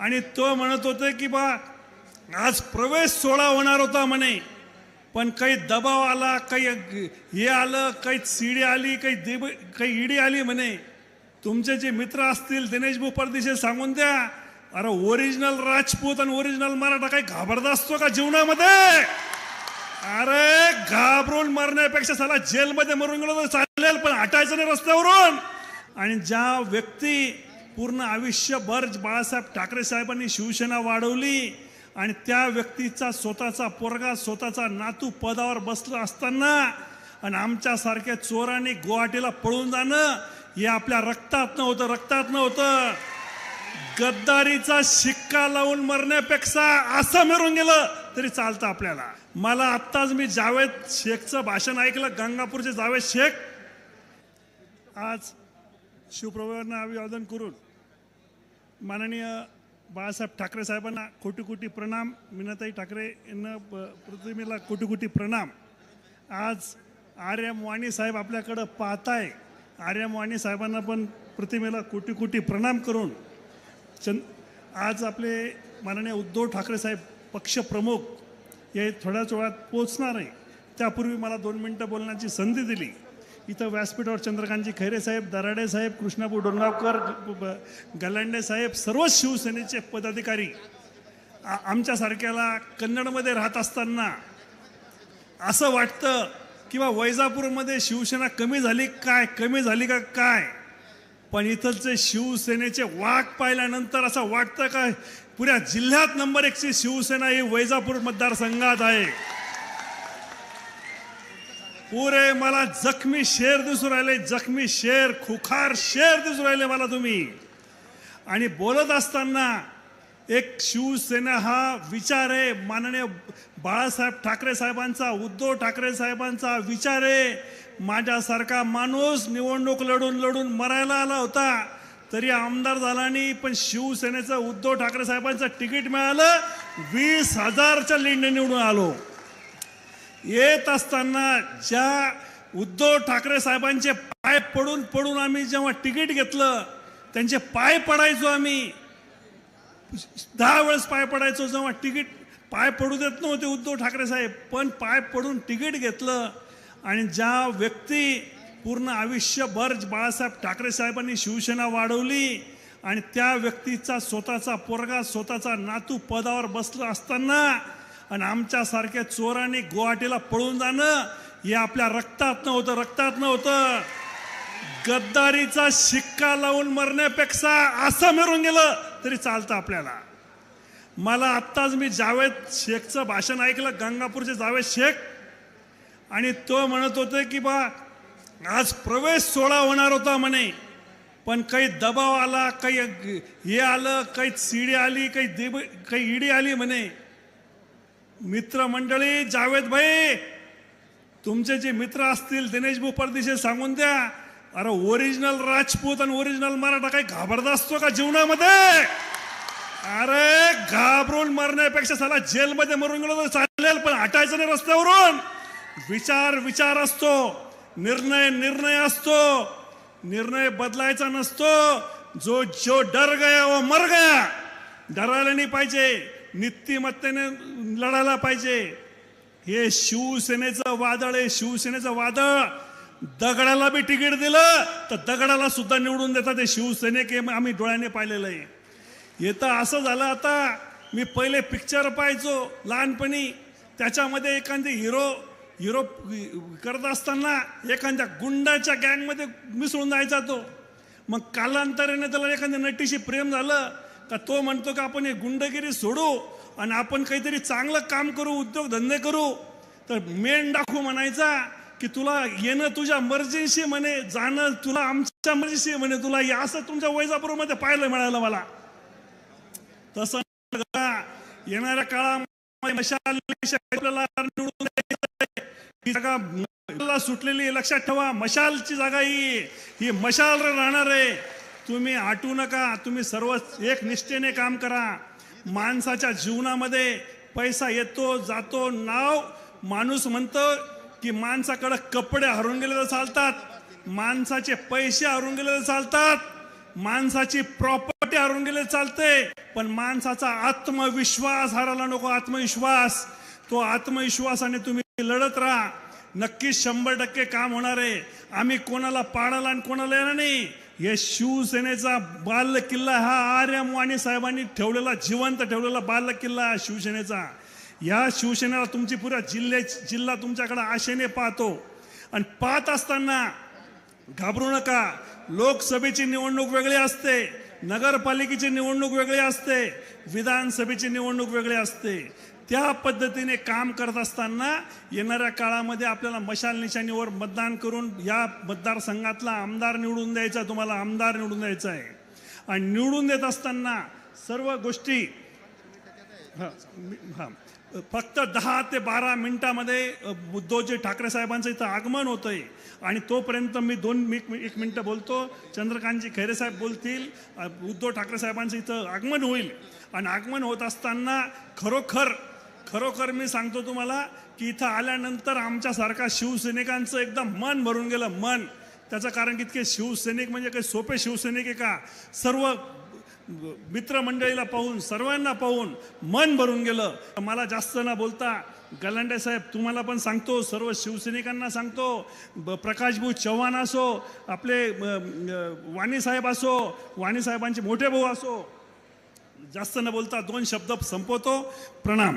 आणि तो म्हणत होते की बा आज प्रवेश सोहळा होणार होता म्हणे. पण काही दबाव आला काही हे आलं काही सीडी आली काही देब काही ईडी आली म्हणे. तुमचे जे मित्र असतील दिनेश भाऊ परदेशी सांगून द्या. अरे ओरिजिनल राजपूत आणि ओरिजिनल मराठा काही घाबरदा असतो का जीवनामध्ये? अरे घाबरून मरण्यापेक्षा साला जेलमध्ये मरून गेलो तर चालेल पण हटायचं नाही रस्त्यावरून. आणि ज्या व्यक्ती पूर्ण आयुष्यभर बाळासाहेब ठाकरे साहेबांनी शिवसेना वाढवली आणि त्या व्यक्तीचा स्वतःचा पोरगा स्वतःचा नातू पदावर बसला असताना आणि आमच्यासारख्या चोरांनी गुवाहाटीला पळून जाणं हे आपल्या रक्तात नव्हतं रक्तात नव्हतं. गद्दारीचा शिक्का लावून मरण्यापेक्षा असं मिरून गेलं तरी चालतं आपल्याला. मला आत्ताच मी जावेद शेखचं भाषण ऐकलं गंगापूरचे जावेद शेख. आज शिवप्रभूंना अभिवादन करून माननीय बाळासाहेब ठाकरे साहेबांना कोटी कोटी प्रणाम. मीनाताई ठाकरे यांना प्रतिमेला कोटी कोटी प्रणाम. आज आर्यम वाणी साहेब आपल्याकडं पाहताय. आर्यम वाणी साहेबांना पण प्रतिमेला कोटी कोटी प्रणाम करून. चंद आज आपले माननीय उद्धव ठाकरे साहेब पक्षप्रमुख हे थोड्याच वेळात पोचणार आहे. त्यापूर्वी मला दोन मिनटं बोलण्याची संधी दिली. इथं व्यासपीठावर चंद्रकांतजी खैरे साहेब दराडे साहेब कृष्णापूर डोंगावकर गलांडे साहेब सर्वच शिवसेनेचे पदाधिकारी आ- आमच्यासारख्याला कन्नडमध्ये राहत असताना असं वाटतं किंवा वैजापूरमध्ये शिवसेना कमी झाली काय कमी झाली का काय? पण इथलचे शिवसेनेचे वाघ पाहिल्यानंतर असं वाटतं काय पुऱ्या जिल्ह्यात नंबर एकची शिवसेना ही वैजापूर मतदारसंघात आहे. पुरे मला जखमी शेर दिसून राहिले जखमी शेर खुखार शेर दिसून राहिले मला तुम्ही. आणि बोलत असताना एक शिवसेना हा विचार आहे माननीय बाळासाहेब ठाकरे साहेबांचा उद्धव ठाकरे साहेबांचा विचार आहे. माझ्यासारखा माणूस निवडणूक लढून लढून मरायला आला होता तरी आमदार झाला नाही पण शिवसेनेचं उद्धव ठाकरे साहेबांचं तिकीट मिळालं वीस हजारच्या लिंड निवडून आलो. येत असताना ज्या उद्धव ठाकरे साहेबांचे पाय पडून पडून आम्ही जेव्हा तिकीट घेतलं त्यांचे पाय पडायचो आम्ही. दहा वेळेस पाय पडायचो जेव्हा तिकीट पाय पडू देत नव्हते उद्धव ठाकरे साहेब पण पाय पडून तिकीट घेतलं. आणि ज्या व्यक्ती पूर्ण आयुष्यभर बाळासाहेब ठाकरे साहेबांनी शिवसेना वाढवली आणि त्या व्यक्तीचा स्वतःचा पोरगा स्वतःचा नातू पदावर बसला असताना आणि आमच्यासारख्या चोरांनी गुवाहाटीला पळून जाणं हे आपल्या रक्तात नव्हतं रक्तात नव्हतं. गद्दारीचा शिक्का लावून मरण्यापेक्षा असं मिरून गेलं तरी चालतं आपल्याला. मला आत्ताच मी जावेद शेखचं भाषण ऐकलं गंगापूरचे जावेद शेख. आणि तो म्हणत होते की बा आज प्रवेश सोहळा होणार होता म्हणे. पण काही दबाव आला काही हे आलं काही सीडी आली काही देब काही ईडी आली म्हणे. मित्रमंडळी जावेद भाई तुमचे जे मित्र असतील दिनेश भाऊ परदेशी सांगून द्या. अरे ओरिजिनल राजपूत आणि ओरिजिनल मराठा काही घाबरता असतो का जीवनामध्ये? अरे घाबरून मरण्यापेक्षा साला जेलमध्ये मरून गेलो तर चालेल पण हटायचं नाही रस्त्यावरून. विचार विचार असतो. निर्णय निर्णय असतो. निर्णय बदलायचा नसतो. जो जो डर गया वो मर गया. डरायला नाही पाहिजे. नीतिमत्तेने लढायला पाहिजे. हे शिवसेनेचं वादळ आहे शिवसेनेचं वादळ. दगडाला बी तिकीट दिलं तर दगडाला सुद्धा निवडून देतात ते शिवसैनिक हे आम्ही डोळ्याने पाहिलेलं आहे. येतं असं झालं आता मी पहिले पिक्चर पाहायचो लहानपणी. त्याच्यामध्ये एखादी हिरो हिरो करत असताना एखाद्या गुंडाच्या गँगमध्ये मिसळून जायचा तो. मग कालांतराने त्याला एखाद्या नटीशी प्रेम झालं का तो म्हणतो का आपण हे गुंडगिरी सोडू आणि आपण काहीतरी चांगलं काम करू उद्योगधंदे करू. तर मेन दाखवू म्हणायचा की तुला येणं तुझ्या मर्जीशी म्हणे जाणं तुला आमच्या मर्जीशी म्हणे तुला या असं तुमच्या वैजापूरमध्ये पाहायला मिळालं मला. तसं येणाऱ्या काळामध्ये मशाल आपल्याला निवडून सुटलेली लक्षात ठेवा मशालची जागा ही ही मशाल राहणार आहे. तुम्ही आटू नका तुम्ही सर्व एक निष्ठेने काम करा. माणसाच्या जीवनामध्ये पैसा येतो जातो नाव माणूस म्हणतो की माणसाकडे कपडे हरून गेले तर चालतात माणसाचे पैसे हरून गेले तर चालतात माणसाची प्रॉपर्टी हरून गेले चालते पण माणसाचा आत्मविश्वास हरायला नको आत्मविश्वास. तो आत्मविश्वासाने तुम्ही लढत राहा. नक्कीच शंभर टक्के काम होणार आहे. आम्ही कोणाला पाडायला आणि कोणाला येणार नाही. हे शिवसेनेचा बाल किल्ला हा आर्य वाणी साहेबांनी ठेवलेला जिवंत ठेवलेला बाल किल्ला हा शिवसेनेचा. या शिवसेनेला तुमची पुऱ्या जिल्ह्या जिल्हा तुमच्याकडे आशेने पाहतो. आणि पाहत असताना घाबरू नका लोकसभेची निवडणूक वेगळी असते. नगरपालिकेची निवडणूक वेगळी असते विधानसभेची निवडणूक वेगळी असते. त्या पद्धतीने काम करत असताना येणाऱ्या काळामध्ये आपल्याला मशाल निशाणीवर मतदान करून या मतदारसंघातला आमदार निवडून द्यायचा तुम्हाला आमदार निवडून द्यायचा आहे. आणि निवडून देत असताना सर्व गोष्टी हां हां. फक्त दहा ते बारा मिनिटामध्ये उद्धवजी ठाकरे साहेबांचं इथं आगमन होतं आहे आणि तोपर्यंत मी दोन मी एक मिनटं बोलतो. चंद्रकांतजी खैरे साहेब बोलतील. उद्धव ठाकरे साहेबांचं इथं आगमन होईल. आणि आगमन होत असताना खरोखर खरोखर मी सांगतो तुम्हाला की इथं आल्यानंतर आमच्यासारखा शिवसैनिकांचं एकदम मन भरून गेलं मन. त्याचं कारण की इतके शिवसैनिक म्हणजे काही सोपे शिवसैनिक आहे का? सर्व मित्रमंडळीला पाहून सर्वांना पाहून मन भरून गेलं. मला जास्त न बोलता गलांडे साहेब तुम्हाला पण सांगतो सर्व शिवसैनिकांना सांगतो ब- प्रकाशभाऊ चव्हाण असो आपले वाणीसाहेब वाणी साहेब असो वाणी साहेबांचे मोठे भाऊ असो जास्त न बोलता दोन शब्द संपवतो. प्रणाम.